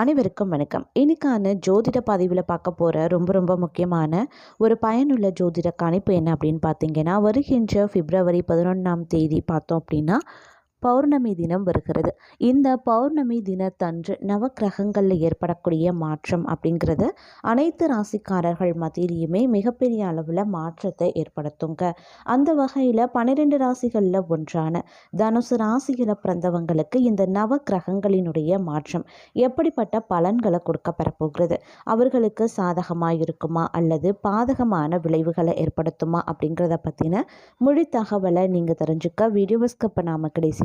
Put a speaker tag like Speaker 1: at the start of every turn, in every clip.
Speaker 1: அனைவருக்கும் வணக்கம். இன்னைக்கான ஜோதிட பதிவில் பார்க்க போகிற ரொம்ப ரொம்ப முக்கியமான ஒரு பயனுள்ள ஜோதிட கணிப்பு என்ன அப்படின்னு பார்த்தீங்கன்னா வருகின்ற பிப்ரவரி பதினொன்றாம் தேதி பார்த்தோம் அப்படின்னா பௌர்ணமி தினம் வருகிறது. இந்த பௌர்ணமி தினத்தன்று நவக்கிரகங்களில் ஏற்படக்கூடிய மாற்றம் அப்படிங்கிறது அனைத்து ராசிக்காரர்கள் மத்தியிலையுமே மிகப்பெரிய அளவில் மாற்றத்தை ஏற்படுத்துங்க. அந்த வகையில் பன்னிரெண்டு ராசிகளில் ஒன்றான தனுசு ராசியில் பிறந்தவங்களுக்கு இந்த நவக்கிரகங்களினுடைய மாற்றம் எப்படிப்பட்ட பலன்களை கொடுக்க பெறப்போகிறது? அவர்களுக்கு சாதகமாக இருக்குமா அல்லது பாதகமான விளைவுகளை ஏற்படுத்துமா? அப்படிங்கிறத பற்றின மொழி தகவலை நீங்கள் தெரிஞ்சுக்க வீடியோவை ஸ்கிப் நாம கடைசி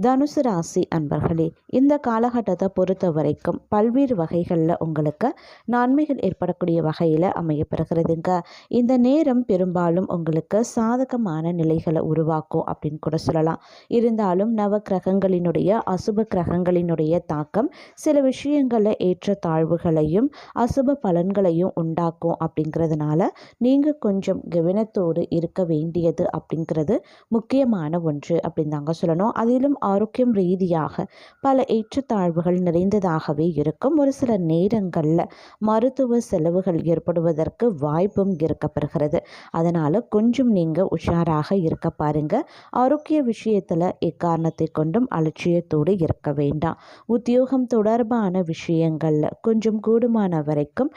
Speaker 1: தனுசு ராசி அன்பர்களே இந்த காலகட்டத்தை பொறுத்த வரைக்கும் பல்வேறு வகைகளில் உங்களுக்கு நன்மைகள் ஏற்படக்கூடிய வகையில் அமையப்படுகிறதுங்க இந்த நேரம் பெரும்பாலும் உங்களுக்கு சாதகமான நிலைகளை உருவாக்கும் அப்படின்னு கூட சொல்லலாம். இருந்தாலும் நவ கிரகங்களினுடைய அசுப கிரகங்களினுடைய தாக்கம் சில விஷயங்களில் ஏற்ற தாழ்வுகளையும் அசுப பலன்களையும் உண்டாக்கும் அப்படிங்கிறதுனால நீங்கள் கொஞ்சம் கவனத்தோடு இருக்க வேண்டியது அப்படிங்கிறது முக்கியமான ஒன்று அப்படின்னு தாங்க சொல்லணும். அதிலும் ஆரோக்கியம் ரீதியாக பல ஏற்றத்தாழ்வுகள் நிறைந்ததாகவே இருக்கும். ஒரு சில நேரங்களில் மருத்துவ செலவுகள் ஏற்படுவதற்கு வாய்ப்பும் இருக்கப்படுகிறது அதனால் கொஞ்சம் நீங்கள் உஷாராக இருக்க பாருங்க. ஆரோக்கிய விஷயத்தில் எக்காரணத்தை கொண்டும் அலட்சியத்தோடு இருக்க வேண்டாம். உத்தியோகம் தொடர்பான விஷயங்களில் கொஞ்சம் கூடுமான வரைக்கும்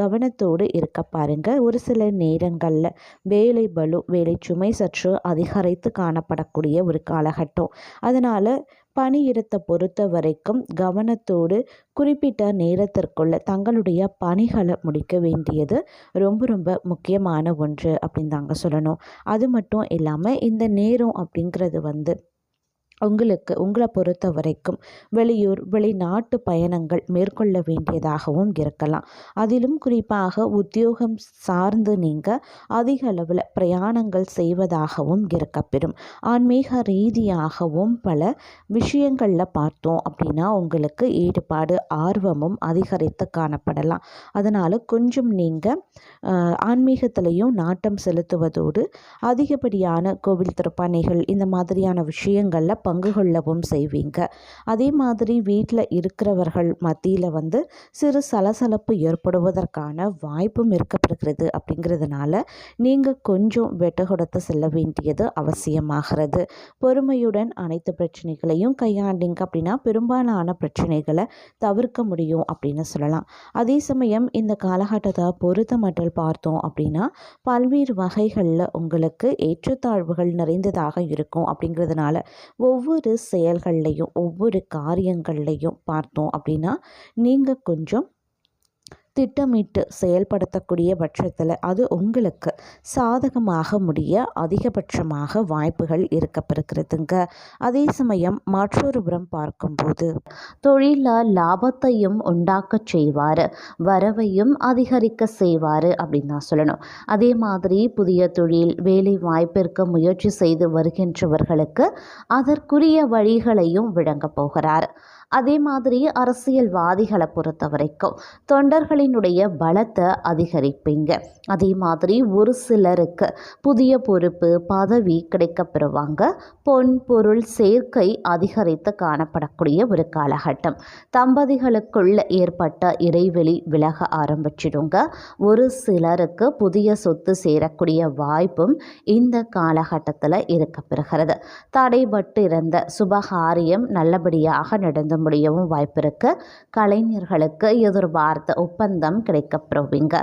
Speaker 1: கவனத்தோடு இருக்க பாருங்க. ஒரு சில நேரங்களில் வேலை பலு வேலை சுமை சற்று அதிகரித்து காணப்படக்கூடிய ஒரு காலகட்டம். அதனால் பணியிடத்தை பொறுத்த வரைக்கும் கவனத்தோடு குறிப்பிட்ட நேரத்திற்குள்ள தங்களுடைய பணிகளை முடிக்க வேண்டியது ரொம்ப ரொம்ப முக்கியமான ஒன்று அப்படின்னு தாங்க சொல்லணும். அது மட்டும் இல்லாமல் இந்த நேரம் அப்படிங்கிறது வந்து உங்களுக்கு உங்களை பொறுத்த வரைக்கும் வெளியூர் வெளிநாட்டு பயணங்கள் மேற்கொள்ள வேண்டியதாகவும் இருக்கலாம். அதிலும் குறிப்பாக உத்தியோகம் சார்ந்து நீங்கள் அதிக அளவில் பிரயாணங்கள் செய்வதாகவும் இருக்கப்பெறும் ஆன்மீக ரீதியாகவும் பல விஷயங்களில் பார்த்தோம் அப்படின்னா உங்களுக்கு ஈடுபாடு ஆர்வமும் அதிகரித்து காணப்படலாம். அதனால் கொஞ்சம் நீங்கள் ஆன்மீகத்திலையும் நாட்டம் செலுத்துவதோடு அதிகப்படியான கோவில் திருப்பணிகள் இந்த மாதிரியான விஷயங்களில் பங்கு கொள்ளவும் செய்வீங்க. அதே மாதிரி வீட்டில் இருக்கிறவர்கள் மத்தியில் வந்து சிறு சலசலப்பு ஏற்படுவதற்கான வாய்ப்பும் இருக்கப்படுகிறது அப்படிங்கிறதுனால நீங்கள் கொஞ்சம் வெட்ட கொடுத்து செல்ல வேண்டியது அவசியமாகிறது. பொறுமையுடன் அனைத்து பிரச்சனைகளையும் கையாண்டிங்க அப்படின்னா பெரும்பாலான பிரச்சனைகளை தவிர்க்க முடியும் அப்படின்னு சொல்லலாம். அதே சமயம் இந்த காலகட்டத்தை பொறுத்த மட்டும் பார்த்தோம் அப்படின்னா பல்வேறு வகைகளில் உங்களுக்கு ஏற்றத்தாழ்வுகள் நிறைந்ததாக இருக்கும் அப்படிங்கிறதுனால ஒவ்வொரு ஒவ்வொரு செயல்கள்லையும் ஒவ்வொரு காரியங்கள்லையும் பார்த்தோம் அப்படின்னா நீங்கள் கொஞ்சம் திட்டமிட்டு செயல்படுத்தக்கூடிய பட்சத்தில் அது உங்களுக்கு சாதகமாக முடிய அதிகபட்சமாக வாய்ப்புகள் இருக்கப்பெறுகிறதுங்க அதே சமயம் மற்றொரு புறம் பார்க்கும்போது தொழிலில் லாபத்தையும் உண்டாக்க செய்வார் வரவையும் அதிகரிக்க செய்வார் அப்படின்னு தான் சொல்லணும். அதே மாதிரி புதிய தொழில் வேலை வாய்ப்பிற்கு முயற்சி செய்து வருகின்றவர்களுக்கு அதற்குரிய வழிகளையும் விளங்கப் போகிறார். அதே மாதிரி அரசியல்வாதிகளை பொறுத்த வரைக்கும் தொண்டர்களினுடைய பலத்தை அதிகரிப்பீங்க. அதே மாதிரி ஒரு சிலருக்கு புதிய பொறுப்பு பதவி கிடைக்க பெறுவாங்க பொன் பொருள் சேர்க்கை அதிகரித்து காணப்படக்கூடிய ஒரு காலகட்டம். தம்பதிகளுக்குள்ள ஏற்பட்ட இடைவெளி விலக ஆரம்பிச்சிடுங்க. ஒரு சிலருக்கு புதிய சொத்து சேரக்கூடிய வாய்ப்பும் இந்த காலகட்டத்தில் இருக்கப்பெறுகிறது. தடைபட்டு இருந்த சுபகாரியம் நல்லபடியாக நடந்து முடியவும் வாய்ப்பு இருக்குது கலைஞர்களுக்கு எதிர்பார்த்த ஒப்பந்தம் கிடைக்கப்பெறுவீங்க.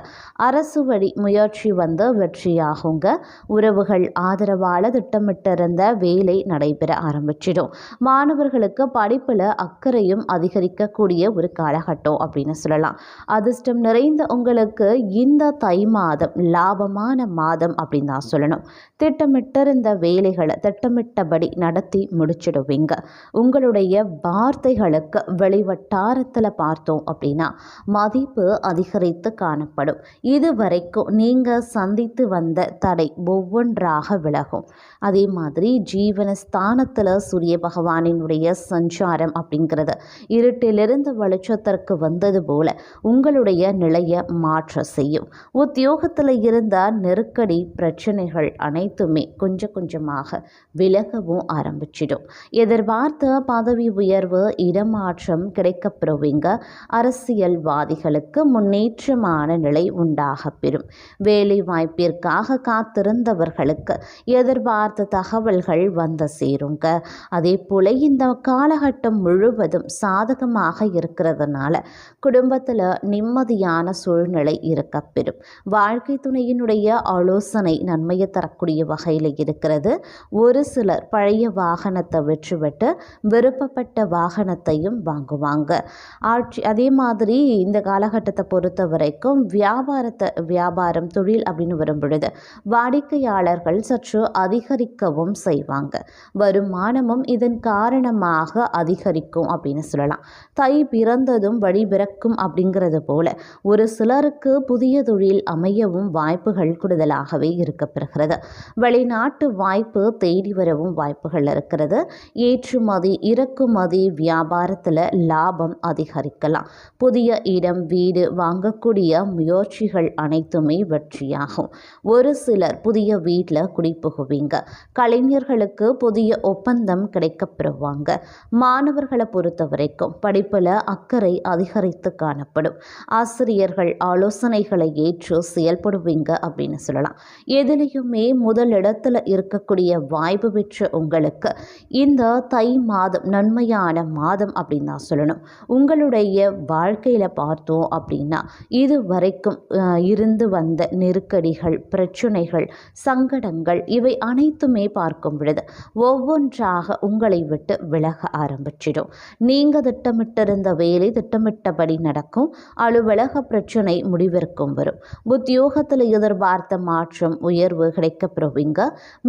Speaker 1: அரசு வழி முயற்சி வந்து வெற்றியாகுங்க. உறவுகள் ஆதரவால் திட்டமிட்டிருந்த வேலை நடைபெற ஆரம்பிச்சிடும். மாணவர்களுக்கு படிப்பில் அக்கறையும் அதிகரிக்கக்கூடிய ஒரு காலகட்டம் அப்படின்னு சொல்லலாம். அதிர்ஷ்டம் நிறைந்த உங்களுக்கு இந்த தை மாதம் லாபமான மாதம் அப்படின்னு தான் சொல்லணும். திட்டமிட்டிருந்த வேலைகளை திட்டமிட்டபடி நடத்தி முடிச்சிடுவீங்க. உங்களுடைய வார்த்தைகள் உங்களுக்கு வெளிவட்டாரத்தில் பார்த்தோம் அப்படின்னா மதிப்பு அதிகரித்து காணப்படும். இதுவரைக்கும் நீங்கள் சந்தித்து வந்த தடை ஒவ்வொன்றாக விலகும். அதே மாதிரி ஜீவனஸ்தானத்தில் சூரிய பகவானினுடைய சஞ்சாரம் அப்படிங்கிறது இருட்டிலிருந்து வெளிச்சத்திற்கு வந்தது போல உங்களுடைய நிலையை மாற்ற செய்யும். உத்தியோகத்தில் இருந்த நெருக்கடி பிரச்சனைகள் அனைத்துமே கொஞ்சம் கொஞ்சமாக விலகவும் ஆரம்பிச்சிடும். எதிர்பார்த்த பதவி உயர்வு இட இடமாற்றம் கிடைக்கப்பெறுவீங்க. அரசியல்வாதிகளுக்கு முன்னேற்றமான நிலை உண்டாக பெறும் வேலை வாய்ப்பிற்காக காத்திருந்தவர்களுக்கு எதிர்பார்த்த தகவல்கள் வந்து சேருங்க. அதே போல் இந்த காலகட்டம் முழுவதும் சாதகமாக இருக்கிறதுனால குடும்பத்தில் நிம்மதியான சூழ்நிலை இருக்கப்பெறும். வாழ்க்கை துணையினுடைய ஆலோசனை நன்மையை தரக்கூடிய வகையில் இருக்கிறது. ஒரு சிலர் பழைய வாகனத்தை விற்றுவிட்டு விருப்பப்பட்ட வாகனத்தை வாகனத்தையும் வாங்குவாங்க. ஆட்சி அதே மாதிரி இந்த காலகட்டத்தை பொறுத்த வரைக்கும் வியாபாரத்தை வியாபாரம் தொழில் அப்படின்னு வரும் பொழுது வாடிக்கையாளர்கள் சற்று அதிகரிக்கவும் செய்வாங்க. வருமானமும் இதன் காரணமாக அதிகரிக்கும் அப்படின்னு சொல்லலாம். தை பிறந்ததும் வழி பிறக்கும் அப்படிங்கிறது போல ஒரு சிலருக்கு புதிய தொழில் அமையவும் வாய்ப்புகள் கூடுதலாகவே இருக்கப்பெறுகிறது. வெளிநாட்டு வாய்ப்பு தேடி வரவும் வாய்ப்புகள் இருக்கிறது. ஏற்றுமதி இறக்குமதி வியாபாரத்தில் லாபம் அதிகரிக்கலாம். புதிய இடம் வீடு வாங்கக்கூடிய முயற்சிகள் அனைத்துமே வெற்றியாகும். ஒரு சிலர் புதிய வீட்டில் குடிபுகுவீங்க. கலைஞர்களுக்கு புதிய ஒப்பந்தம் கிடைக்கப்பெறுவாங்க. மாணவர்களை பொறுத்த வரைக்கும் படிப்பில் அக்கறை அதிகரித்து காணப்படும். ஆசிரியர்கள் ஆலோசனைகளை ஏற்று செயல்படுவீங்க அப்படின்னு சொல்லலாம். எதிலையுமே முதலிடத்தில் இருக்கக்கூடிய வாய்ப்பு பெற்ற உங்களுக்கு இந்த தை மாதம் நன்மையான மாதம் அப்படின்னு தான் சொல்லணும். உங்களுடைய வாழ்க்கையில் பார்த்தோம் அப்படின்னா இது வரைக்கும் இருந்து வந்த நெருக்கடிகள் பிரச்சனைகள் சங்கடங்கள் இவை அனைத்துமே பார்க்கும் பொழுது ஒவ்வொன்றாக உங்களை விட்டு விலக ஆரம்பிச்சிடும். நீங்கள் திட்டமிட்டிருந்த வேலை திட்டமிட்டபடி நடக்கும். அலுவலக பிரச்சனை முடிவிற்கும் வரும். உத்தியோகத்தில் எதிர்பார்த்த மாற்றம் உயர்வு கிடைக்கப்பெறுவீங்க.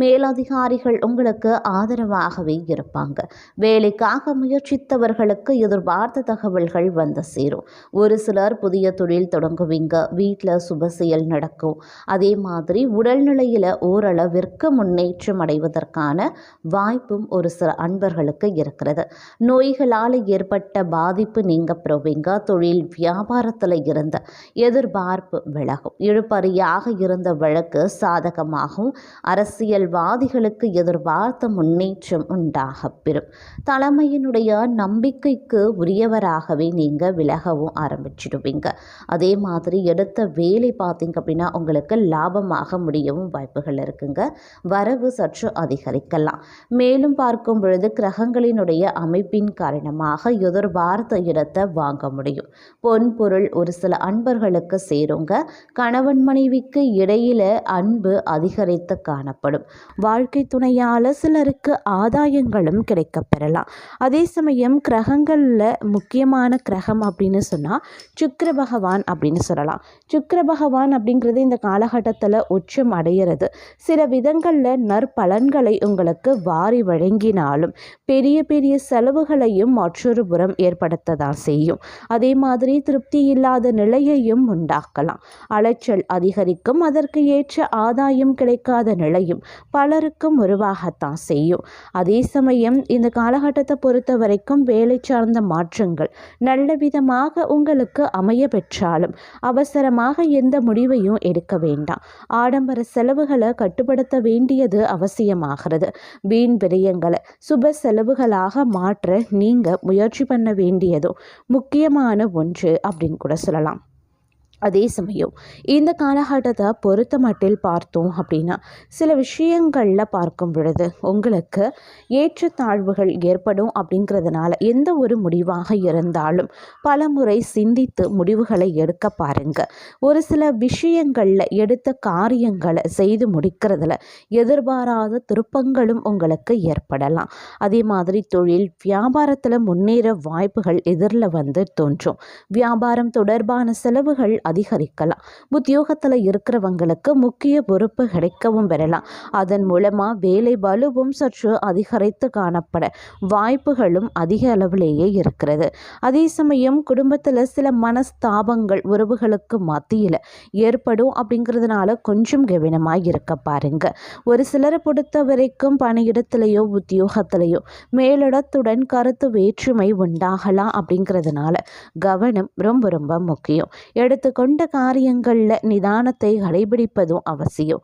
Speaker 1: மேலதிகாரிகள் உங்களுக்கு ஆதரவாகவே இருப்பாங்க. வேலைக்காக முயற்சித்த மற்றவர்களுக்கு எதிர்பார்த்த தகவல்கள் வந்து சேரும். ஒரு சிலர் புதிய தொழில் தொடங்குவீங்க வீட்டில் சுப செயல் நடக்கும். அதே மாதிரி உடல்நிலையில் ஓரளவிற்கு முன்னேற்றம் அடைவதற்கான வாய்ப்பும் ஒரு சில அன்பர்களுக்கு இருக்கிறது. நோய்களால் ஏற்பட்ட பாதிப்பு நீங்க பெறுவீங்க தொழில் வியாபாரத்தில் இருந்த எதிர்பார்ப்பு விலகும். இழுபறியாக இருந்த வழக்கு சாதகமாகவும் அரசியல்வாதிகளுக்கு எதிர்பார்த்த முன்னேற்றம் உண்டாகப் பெறும். தலைமையினுடைய நம்பிக்கைக்கு உரியவராகவே நீங்கள் விலகவும் ஆரம்பிச்சிடுவீங்க. அதே மாதிரி எடுத்த வேலை பார்த்தீங்க அப்படின்னா உங்களுக்கு லாபமாக முடியவும் வாய்ப்புகள் இருக்குங்க. வரவு சற்று அதிகரிக்கலாம். மேலும் பார்க்கும் பொழுது கிரகங்களினுடைய அமைப்பின் காரணமாக எதிர்பார்த்த இடத்தை வாங்க முடியும். பொன் பொருள் ஒரு சில அன்பர்களுக்கு சேருங்க. கணவன் மனைவிக்கு இடையில அன்பு அதிகரித்து காணப்படும். வாழ்க்கை துணையால் சிலருக்கு ஆதாயங்களும் கிடைக்கப் பெறலாம் அதே சமயம் கிரகங்களில் முக்கியமான கிரகம் அப்படின்னு சொன்னால் சுக்கர பகவான் அப்படின்னு சொல்லலாம். சுக்கர பகவான் அப்படிங்கிறது இந்த காலகட்டத்தில் உச்சம் அடையிறது. சில விதங்களில் நற்பலன்களை உங்களுக்கு வாரி வழங்கினாலும் பெரிய பெரிய செலவுகளையும் மற்றொரு புறம் ஏற்படுத்த தான் செய்யும். அதே மாதிரி திருப்தி இல்லாத நிலையையும் உண்டாக்கலாம். அலைச்சல் அதிகரிக்கும் அதற்கு ஏற்ற ஆதாயம் கிடைக்காத நிலையும் பலருக்கும் உருவாகத்தான் செய்யும். அதே சமயம் இந்த காலகட்டத்தை பொறுத்த வரைக்கும் வேலை சார்ந்த மாற்றங்கள் நல்ல விதமாக உங்களுக்கு அமைய பெற்றாலும் அவசரமாக எந்த முடிவையும் எடுக்க வேண்டாம். ஆடம்பர செலவுகளை கட்டுப்படுத்த வேண்டியது அவசியமாகிறது. வீண் விரயங்களை சுப செலவுகளாக மாற்ற நீங்கள் முயற்சி பண்ண வேண்டியதும் முக்கியமான ஒன்று அப்படின்னு கூட சொல்லலாம். அதே சமயம் இந்த காலகட்டத்தை பொறுத்த மட்டில் பார்த்தோம் அப்படின்னா சில விஷயங்களில் பார்க்கும் பொழுது உங்களுக்கு ஏற்றத்தாழ்வுகள் ஏற்படும் அப்படிங்கிறதுனால எந்த ஒரு முடிவாக இருந்தாலும் பல முறை சிந்தித்து முடிவுகளை எடுக்க பாருங்க. ஒரு சில விஷயங்களில் எடுத்த காரியங்களை செய்து முடிக்கிறதுல எதிர்பாராத திருப்பங்களும் உங்களுக்கு ஏற்படலாம். அதே மாதிரி தொழில் வியாபாரத்தில் முன்னேற வாய்ப்புகள் எதிரில் வந்து தோன்றும். வியாபாரம் தொடர்பான செலவுகள் அதிகரிக்கலாம். உத்தியோகத்தில் இருக்கிறவங்களுக்கு முக்கிய பொறுப்பு கிடைக்கவும் பெறலாம். அதன் மூலமாக வேலை பலுவும் சற்று அதிகரித்து காணப்பட வாய்ப்புகளும் அதிக அளவிலேயே இருக்கிறது. அதே சமயம் குடும்பத்தில் சில மனஸ்தாபங்கள் உறவுகளுக்கு மத்தியில் ஏற்படும் அப்படிங்கிறதுனால கொஞ்சம் கவனமாக இருக்க பாருங்க. ஒரு சிலரை பொறுத்த வரைக்கும் பணியிடத்திலேயோ உத்தியோகத்திலேயோ மேலிடத்துடன் கருத்து வேற்றுமை உண்டாகலாம் அப்படிங்கிறதுனால கவனம் ரொம்ப ரொம்ப முக்கியம். கொண்ட காரியங்களில் நிதானத்தை கடைபிடிப்பதும் அவசியம்.